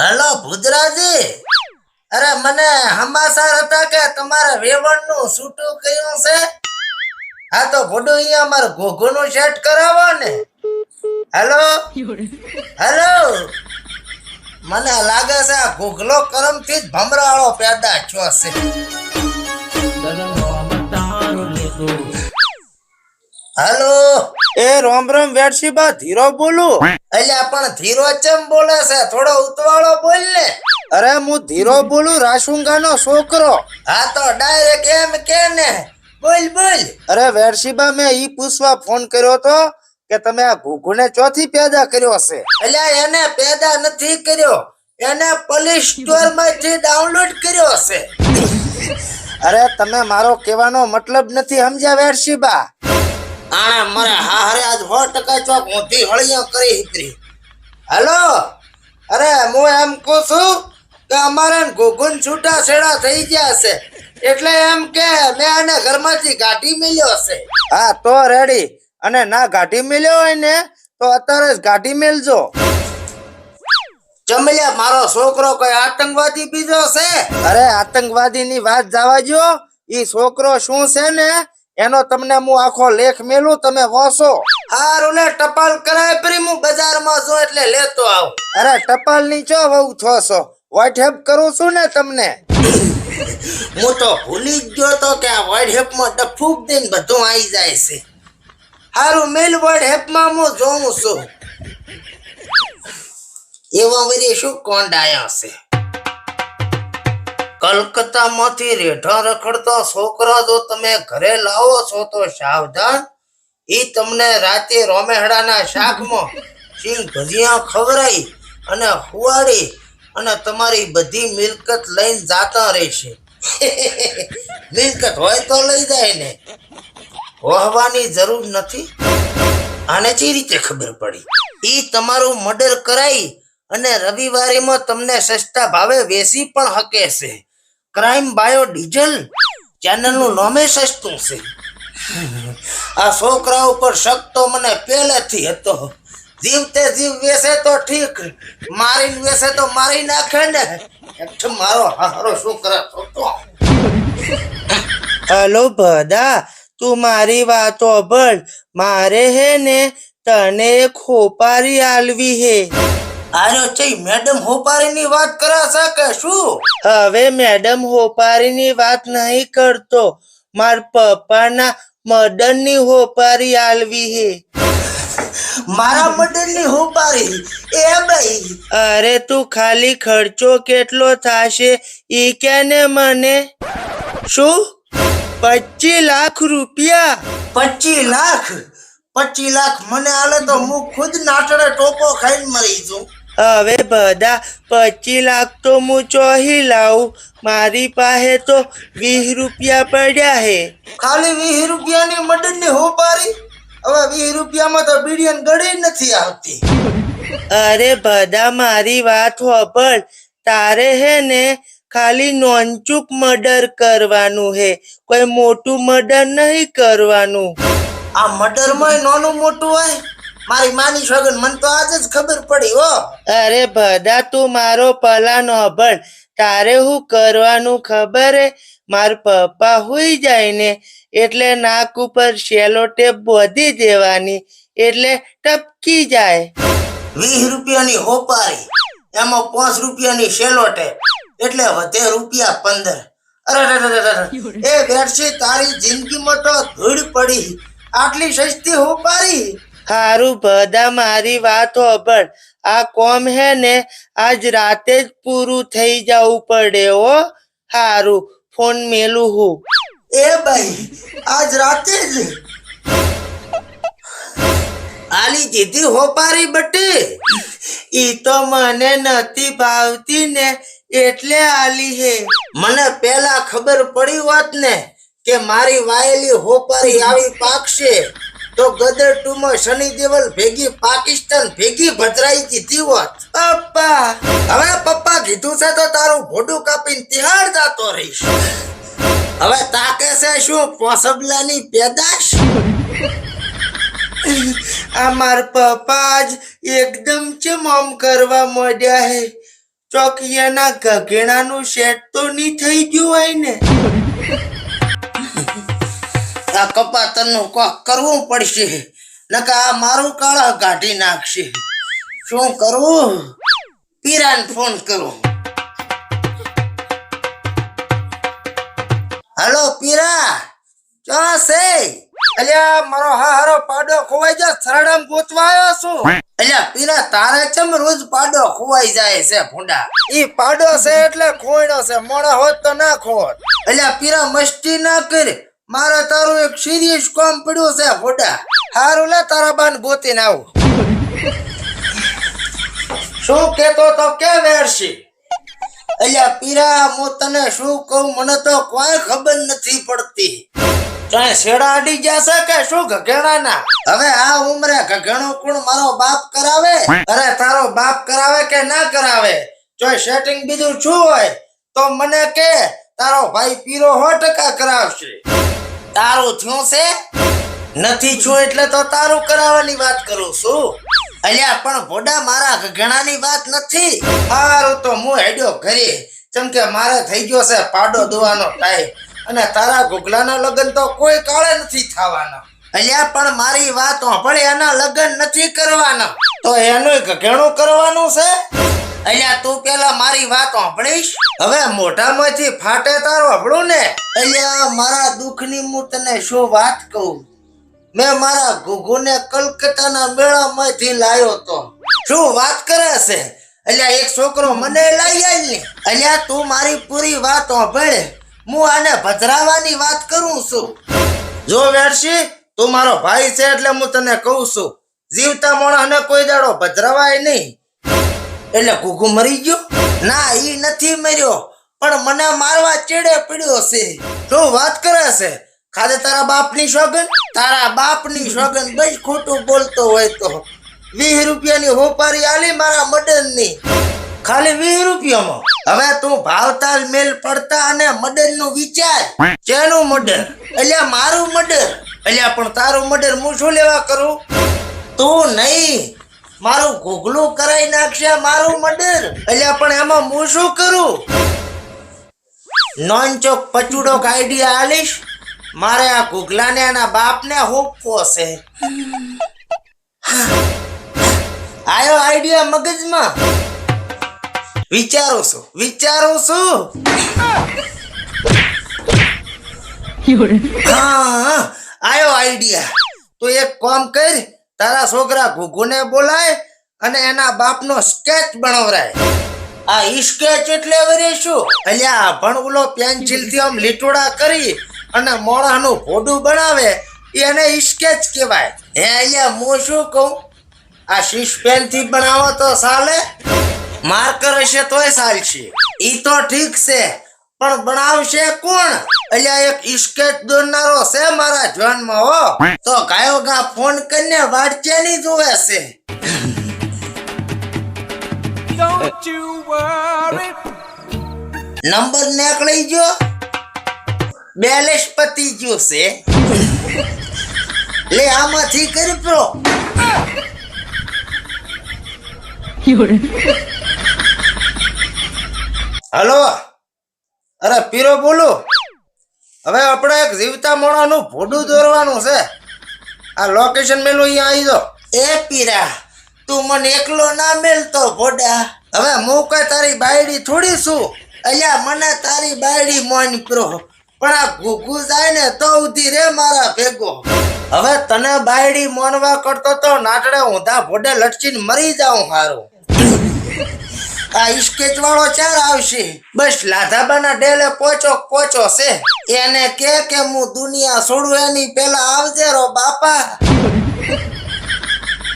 Hello ભુજરાજી અરે મને હમાસાર હતા કે તમારા વેવણનું છૂટું કયું છે? હા તો ભોડું અહીંયા અમારે ઘોઘો નું સેટ કરાવો ને. હેલો? હેલો? મને લાગે છે આ ઘોઘલો કરમથી જ ભમરાળો પેદા થયો છે. હેલો? એ રોમ રોમ વેડશીબા ધીરો બોલું? એટલે પણ ધીરો ચમ બોલે છે? થોડો ઉતવાળો બોલ ને. અરે હું ધીરો બોલું રાશુંગાનો છોકરો. હા તો ડાયરેક્ટ એમ કે ને. બોલ બોલ. અરે વેડશીબા મેં ઈ પૂછવા ફોન કર્યો તો કે તમે આ ઘુઘુને ચોથી પેદા કર્યો છે એટલે એને પેદા નથી કર્યો. એને પ્લે સ્ટોરમાંથી ડાઉનલોડ કર્યો છે અરે તમે મારો કહેવાનો મતલબ નથી સમજ્યા વેડશીબા આણે હા હરે આજ સો ટકા ચોક ઊંધી હળિયો કરી હિતરી હેલો? અરે હું એમ કહું છું કે અમારે ગોગુન છૂટા છેડા થઈ ગયા છે. એટલે એમ કે મેં આને ઘરમાંથી ગાઢી મેલ્યો હશે હા તો રેડી. અને ના ગાઢી મેલ્યો હોય ને તો અત્યારે જ ગાઢી મેલજો. ચમલિયા મારો છોકરો કોઈ આતંકવાદી બીજો છે? અરે આતંકવાદી ની વાત જવા જો ઈ છોકરો શું છે ને એનો તમને હું આખો લેખ મેલું તમે વાંચો. હારું લે ટપાલ કરાય પરી હું બજારમાં છું એટલે લેતો આવું. અરે ટપાલની ચો વહુ છો છો વોટ્સએપ કરું છું ને તમને? હું તો ભૂલી જ ગયો તો કે આ WhatsApp માં ડફૂક દઈને બધું આવી જાય છે. હારું મેલ WhatsApp માં હું જોઉં છું. એવા વરી શું કોંડ આયા છે? કલકત્તામાંથી રેઢા રખડતા છોકરા જો તમે ઘરે લાવો છો તો સાવધાન. ઈ તમને રાતે રોમેહડાના શાકમાં સિંહ ભજીયા ખવરાઈ અને હુવાડી અને તમારી બધી મિલકત લઈને જાતા રહેશે. મિલકત હોય તો લઈ જાય ને. વહવાની જરૂર નથી. આને જે રીતે ખબર પડી? ઈ તમારું મર્ડર કરાઈ અને રવિવારેમાં તમને સસ્તા ભાવે વેચી પણ હકે છે. ક્રાઇમ બાયો ડીઝલ ચેનલનું નામે સસ્તું છે. આ છોકરા ઉપર શક તો મને પહેલેથી હતો. જીવતે જીવ વેસે તો ઠીક, મારીને વેસે તો મારી નાખે ને. મારો હારો છોકરા હતો. હલો ભદા, તું મારી વાતો ભણ. મારે હે ને તને ખોપારી આલવી હે. આર્યો ચઈ મેડમ હોપારીની વાત કરા છે કે શું? હવે મેડમ હોપારીની વાત નહીં કરતો. માર પપ્પાના મદનની હોપારી આલવી હે. મારા મર્ડરની હોપારી? એ ભાઈ. અરે તું ખાલી ખર્ચો કેટલો થાશે ઈ કેને મને? શું? પચી લાખ રૂપિયા? પચી લાખ? પચી લાખ મને આલે તો હું ખુદ નાટડે ટોપો ખાઈને મરી જઉં. હવે બધા પચી લાખ તો હું ચોહી લાવું. મારી પાસે તો વીસ રૂપિયા પડ્યા હે. ખાલી વીસ રૂપિયાની મર્ડરની હોપારી હવે વીસ રૂપિયામાં તો બીડિયન ગળી નથી આવતી. અરે બધા મારી વાત હોભળ. તારે હે ને ખાલી નોનચૂક મર્ડર કરવાનું હે. કોઈ મોટું મર્ડર નહીં કરવાનું. આ મર્ડરમાં નાનું મોટું હોય? મારી માની સોગન મને તો આજે જ ખબર પડી હો. અરે ભદા તું મારો પલાનો હોભળ તારે હું કરવાનું ખબર માર પપ્પા હોઈ જાય ને એટલે નાક ઉપર શેલો ટેપ બોધી દેવાની એટલે ટપકી જાય. વીસ રૂપિયાની હોપારી એમાં પાંચ રૂપિયાની સેલોટે એટલે વધે રૂપિયા પંદર. અરે. એ બેઠી તારી જિંદગીમાં તો ધૂળ પડી. આટલી સસ્તી હોપારી. હારું, બધા મારી વાત હોભળ આ કોમ હે ને, આજ રાતે જ પૂરું થઈ જવું પડે ઓ હારું, ફોન મેલું હું. એ ભાઈ, આજ રાતે જ. આલી જીધી હોપારી બટે. ઈ તો મને નથી ભાવતી ને, એટલે આલી હે. મને પેલા ખબર પડી હોત ને, કે મારી વાયેલી હોપારી આવી પાકશે. તો ગદર ટુ માં શનિ દેવલ ભેગી પાકિસ્તાન ભેગી ભજરાઈ કીધી હોત. પપ્પા હવે પપ્પા કીધું છે તો તારું ભોડું કાપીને તિહાડ જાતો રહીશ. હવે તાકે છે શું પોસબલાની પેદાશ? અમાર પપ્પા જ એકદમ ચમમ કરવા માંડ્યા હે. ચોકિયાના ગગેણાનું સેટ તો નહીં થઈ ગયું હોય ને. આ કપાતરનું કોક કરવું પડશે. નકા આ મારું કાળા કાઢી નાખશે. શું કરું? પીરાન ફોન કરું. હલો, પીરા. ક્યાં છે? અલ્યા, મારો હારો પાડો ખોવાઈ જાય સરડામ ગોતવાયો છું. અલ્યા, પીરા, તારે ચમ રોજ પાડો ખોવાઈ જાય છે ભૂંડા? ઈ પાડો છે એટલે ખોઈનો છે મોડા હોત તો ના ખોત. અલ્યા, પીરા, મસ્તી ના કર. મારે તારું એક સિરિયસ કામ પડ્યું છે ભૂંડા હારું લે, તારા બાન ગોતીને આવું. શું કેતો તો કે વેરશી અલ્યા પીરા, હું તને શું કહું, મને તો કોઈ ખબર નથી પડતી. તને શેડા અડી જશે કે શું ગગેણાના હવે આ ઉમરે ઘઘેણો કોણ મારો બાપ કરાવે? અરે તારો બાપ કરાવે કે ના કરાવે? જો સેટિંગ બીજું શું હોય, તો મને કે, તારો ભાઈ પીરો સો ટકા કરાવશે. તારું થયું છે? નથી છું એટલે તો તારું કરાવવાની વાત કરું છું. અલ્યા, પણ ભોડા મારા ઘણાની વાત નથી. હારું તો હું હેડ્યો ઘરે. જેમ કે મારે થઈ ગયો છે પાડો દોવાનો ટાઈમ. અને તારા ગુગલાના લગ્ન તો કોઈ કાળે નથી થવાના. અલ્યા, પણ મારી વાત સાંભળે એના લગ્ન નથી કરવાના. તો એનું ઘઘેણું કરવાનું છે? અલ્યા તું પેલા મારી વાત સાંભળીશ? હવે મોઢામાંથી ફાટે તારો હબળું ને અલ્યા મારા દુઃખની હું તને શું વાત કહું? મેં મારા ઘુઘુને કલકત્તાના મેળામાંથી લાયો તો. શું વાત કરે છે? અલ્યા એક છોકરો મને લઈ આવી ને. અલ્યા તું મારી પૂરી વાત સાંભળે. હું આને ભજરાવાની વાત કરું છું. જો વેરશી તું મારો ભાઈ છે એટલે હું તને કહું છું. જીવતા માણસને કોઈ દાડો ભજરાવાય નહીં. એટલે ઘુઘુ મરી ગયો? ના, એ નથી મર્યો. પણ મને મારવા ચેડે પડ્યો છે. શું વાત કરે છે? ખાધે તારા બાપની સોગન તારા બાપની સોગન બસ ખોટું બોલતો હોય તો. વીસ રૂપિયાની હોપારી આલી મારા મડનની ખાલી વીસ રૂપિયામાં. હવે તું ભાવતાલ મેલ પડતા અને મડરનું વિચાર. ચેનું મર્ડર? એટલે મારું મર્ડર? એટલે પણ તારું મર્ડર હું શું લેવા કરું? તું નહીં. મારું ઘોઘલું કરાઈ નાખશે મારું મર્ડર એટલે પણ એમાં હું શું કરું? નોન ચોક પચુડોક આઈડિયા આલીશ? મારે આ ઘોઘલાને એના બાપને હોપવો છે. આયો આઈડિયા મગજમાં? વિચારું છું વિચારું છું. હા આયો આઈડિયા તું એક કામ કર તારા છોકરા ઘુઘુને બોલાય અને એના બાપનો સ્કેચ બનાવરાય. આ સ્કેચ એટલે વરે શું? અલ્યા પણ પેન્સિલથી આમ લીટોડા કરી અને મોળાનું ભોડું બનાવે, એને સ્કેચ કહેવાય. હે અલ્યા, હું શું કહું? આ શીશ પેનથી બનાવો તો ચાલે માર્કર હશે તોય ચાલશે ઈ તો ઠીક છે, પણ બનાવશે કોણ? અલ્યા એક સ્કેચ દોરનારો છે મારા જોનમાં હો. તો ગાયો ગા ફોન કરીને વાટચેની જોવે છે. નંબર નીકળી ગયો બેલેન્સ પતી ગયું છે. લે આમાંથી કરી પ્રો. હલો. અરે પીરો બોલો. હવે આપણે એક જીવતા મોણાનું ભોડું દોરવાનું છે. આ લોકેશન મેલું અહીંયા આવી દો એ પીરા તું મને એકલો ના મેલતો ભોડા. હવે હું કઈ તારી બાયડી થોડી છું? અલ્યા મને તારી બાયડી મોન પ્રો. પણ આ ઘૂઘુ જાય ને તો ઉધી રે મારા ભેગો. હવે તને બાયડી મોનવા કરતો તો નાટડે ઊંધા ભોડે લટચીને મરી જાઉં હારું. આ ઇસ્કેચ વાળો ચાર આવશે. બસ લાધાબાના ડેલે પોચો પોચો છે. એને કે કે હું દુનિયા છોડું એની પેલા આવજે રો બાપા.